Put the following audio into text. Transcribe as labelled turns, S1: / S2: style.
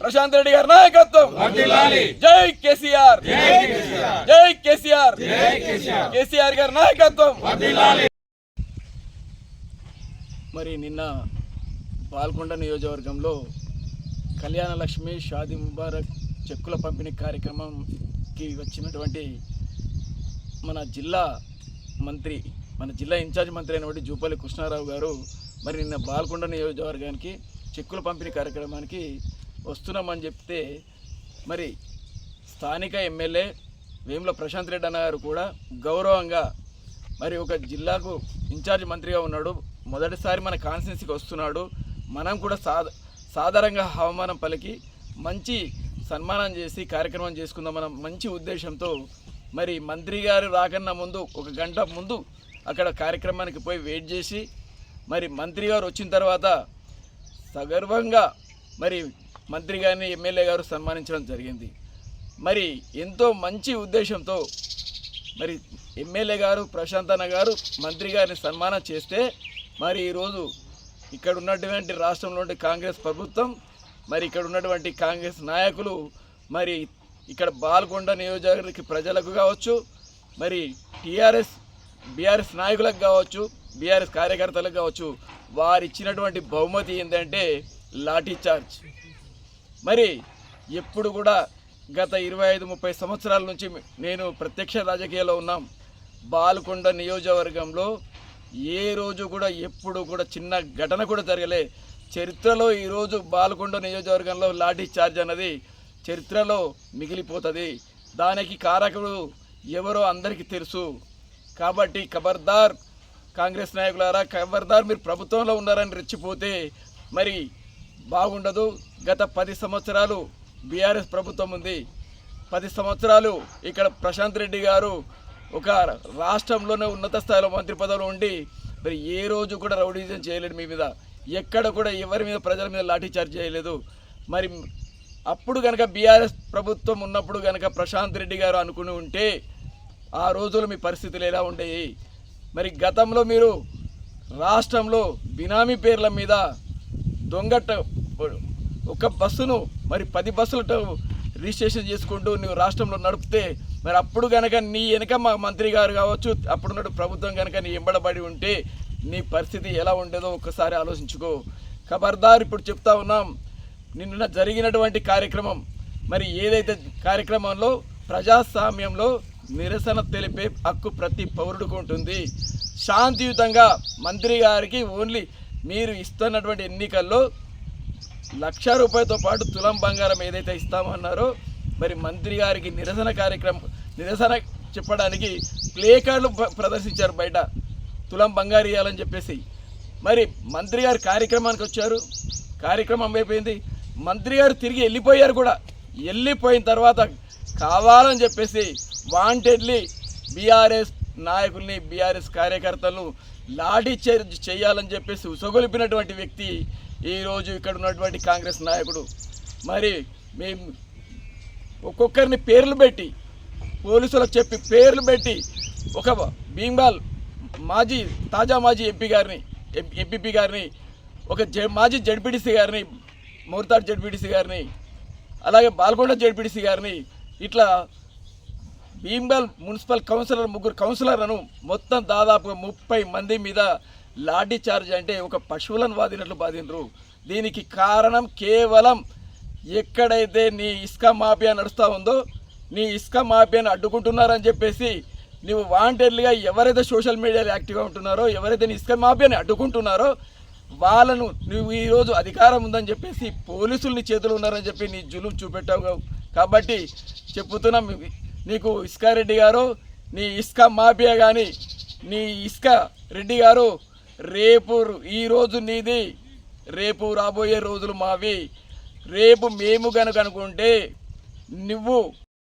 S1: ప్రశాంత్ రెడ్డి గారి నాయకత్వం. జై కేసీఆర్. జై కేసీఆర్. కేసీఆర్. గారి నాయకత్వం. మరి నిన్న పాల్కొండ నియోజకవర్గంలో కళ్యాణ లక్ష్మి షాదీ ముబారక్ చెక్కుల పంపిణీ కార్యక్రమంకి వచ్చినటువంటి మన జిల్లా మంత్రి మన జిల్లా ఇన్ఛార్జ్ మంత్రి అయినటువంటి జూపల్లి కృష్ణారావు గారు మరి నిన్న బాల్కొండ నియోజకవర్గానికి చెక్కుల పంపిణీ కార్యక్రమానికి వస్తున్నామని చెప్తే మరి స్థానిక ఎమ్మెల్యే వేముల ప్రశాంత్ రెడ్డి అన్న గారు కూడా గౌరవంగా మరి ఒక జిల్లాకు ఇన్ఛార్జ్ మంత్రిగా ఉన్నాడు. మొదటిసారి మన కాన్స్టిట్యున్సీకి వస్తున్నాడు. మనం కూడా సాధ సాధారణంగా అవమానం పలికి మంచి సన్మానం చేసి కార్యక్రమం చేసుకుందాం మనం మంచి ఉద్దేశంతో మరి మంత్రి గారు రాకన్నా ముందు ఒక గంట ముందు అక్కడ కార్యక్రమానికి పోయి వెయిట్ చేసి మరి మంత్రి గారు వచ్చిన తర్వాత సగర్వంగా మరి మంత్రి గారిని ఎమ్మెల్యే గారు సన్మానించడం జరిగింది. మరి ఎంతో మంచి ఉద్దేశంతో మరి ఎమ్మెల్యే గారు ప్రశాంతన్న గారు మంత్రి గారిని సన్మానం చేస్తే మరి ఈరోజు ఇక్కడ ఉన్నటువంటి రాష్ట్రంలోని కాంగ్రెస్ ప్రభుత్వం మరి ఇక్కడ ఉన్నటువంటి కాంగ్రెస్ నాయకులు మరి ఇక్కడ బాల్కొండ నియోజకవర్గ ప్రజలకు కావచ్చు మరి టీఆర్ఎస్ బీఆర్ఎస్ నాయకులకు కావచ్చు బీఆర్ఎస్ కార్యకర్తలకు కావచ్చు వారు ఇచ్చినటువంటి బహుమతి ఏంటంటే లాఠీ చార్జ్. మరి ఎప్పుడు కూడా గత ఇరవై ఐదు ముప్పై సంవత్సరాల నుంచి నేను ప్రత్యక్ష రాజకీయాల్లో ఉన్నాం. బాల్కొండ నియోజకవర్గంలో ఏ రోజు కూడా ఎప్పుడు కూడా చిన్న ఘటన కూడా జరగలే. చరిత్రలో ఈరోజు బాల్కొండ నియోజకవర్గంలో లాఠీ చార్జ్ అన్నది చరిత్రలో మిగిలిపోతుంది. దానికి కారకుడు ఎవరో అందరికీ తెలుసు. కాబట్టి ఖబర్దార్ కాంగ్రెస్ నాయకులారా ఖబర్దార్ మీరు ప్రభుత్వంలో ఉన్నారని రెచ్చిపోతే మరి బాగుండదు. గత పది సంవత్సరాలు బీఆర్ఎస్ ప్రభుత్వం ఉంది. పది సంవత్సరాలు ఇక్కడ ప్రశాంత్ రెడ్డి గారు ఒక రాష్ట్రంలోనే ఉన్నత స్థాయిలో మంత్రి పదవిలో ఉండి మరి ఏ రోజు కూడా రౌడీజం చేయలేదు మీ మీద. ఎక్కడ కూడా ఎవరి మీద ప్రజల మీద లాఠీచార్జ్ చేయలేదు. మరి అప్పుడు కనుక బీఆర్ఎస్ ప్రభుత్వం ఉన్నప్పుడు కనుక ప్రశాంత్ రెడ్డి గారు అనుకుని ఉంటే ఆ రోజులు మీ పరిస్థితులు ఎలా ఉండేవి మరి గతంలో మీరు రాష్ట్రంలో బినామీ పేర్ల మీద దొంగట ఒక బస్సును మరి పది బస్సులతో రిజిస్ట్రేషన్ చేసుకుంటూ నువ్వు రాష్ట్రంలో నడిపితే మరి అప్పుడు కనుక నీ వెనక మా మంత్రి గారు కావచ్చు అప్పుడున్నట్టు ప్రభుత్వం కనుక నీ ఎంబడబడి ఉంటే నీ పరిస్థితి ఎలా ఉండేదో ఒక్కసారి ఆలోచించుకో. ఖబర్దార్ ఇప్పుడు చెప్తా ఉన్నాం నిన్న జరిగినటువంటి కార్యక్రమం మరి ఏదైతే కార్యక్రమంలో ప్రజాస్వామ్యంలో నిరసన తెలిపే హక్కు ప్రతి పౌరుడికి ఉంటుంది. శాంతియుతంగా మంత్రి గారికి ఓన్లీ మీరు ఇస్తున్నటువంటి ఎన్నికల్లో లక్ష రూపాయలతో పాటు తులం బంగారం ఏదైతే ఇస్తామన్నారో మరి మంత్రి గారికి నిరసన కార్యక్రమం నిరసన చెప్పడానికి ప్లే కార్డులు ప్ర- ప్రదర్శించారు బయట. తులం బంగారు ఇవ్వాలని చెప్పేసి. మరి మంత్రి గారు కార్యక్రమానికి వచ్చారు. కార్యక్రమం అయిపోయింది. మంత్రి గారు తిరిగి వెళ్ళిపోయారు కూడా. వెళ్ళిపోయిన తర్వాత కావాలని చెప్పేసి వాంటెడ్లీ బీఆర్ఎస్ నాయకుల్ని బీఆర్ఎస్ కార్యకర్తలను లాఠీ చార్జ్ చేయాలని చెప్పేసి ఉసగొలిపినటువంటి వ్యక్తి ఈరోజు ఇక్కడ ఉన్నటువంటి కాంగ్రెస్ నాయకుడు. మరి మేము ఒక్కొక్కరిని పేర్లు పెట్టి పోలీసులకు చెప్పి పేర్లు పెట్టి ఒక భీంబాల్ మాజీ తాజా మాజీ ఎంపీ గారిని ఎంపీపీ గారిని ఒక జ మాజీ జడ్పీటీసీ గారిని మోర్తాడ్ జడ్పీటీసీ గారిని అలాగే బాల్కొండ జడ్పీటీసీ గారిని ఇట్లా భీమ్గల్ మున్సిపల్ కౌన్సిలర్ ముగ్గురు కౌన్సిలర్లను మొత్తం దాదాపుగా ముప్పై మంది మీద లాఠీ చార్జ్ అంటే ఒక పశువులను బాధినట్లు బాధినరు దీనికి కారణం కేవలం ఎక్కడైతే నీ ఇసుక మాఫియా నడుస్తూ ఉందో నీ ఇసుక మాఫియాను అడ్డుకుంటున్నారని చెప్పేసి నువ్వు వాంటెడ్లీగా ఎవరైతే సోషల్ మీడియాలో యాక్టివ్గా ఉంటున్నారో ఎవరైతే నీ ఇసుక మాఫియాని అడ్డుకుంటున్నారో వాళ్ళను నువ్వు ఈరోజు అధికారం ఉందని చెప్పేసి పోలీసులు నీ చేతులు ఉన్నారని చెప్పి నీ జులుం చూపెట్టావు కాబట్టి చెప్పుతున్నా నీకు ఇసుక రెడ్డి గారు నీ ఇసుక మాఫియా కానీ నీ ఇసుక రెడ్డి గారు రేపు ఈ రోజు నీది రేపు రాబోయే రోజులు మావి. రేపు మేము కనుక అనుకుంటే నువ్వు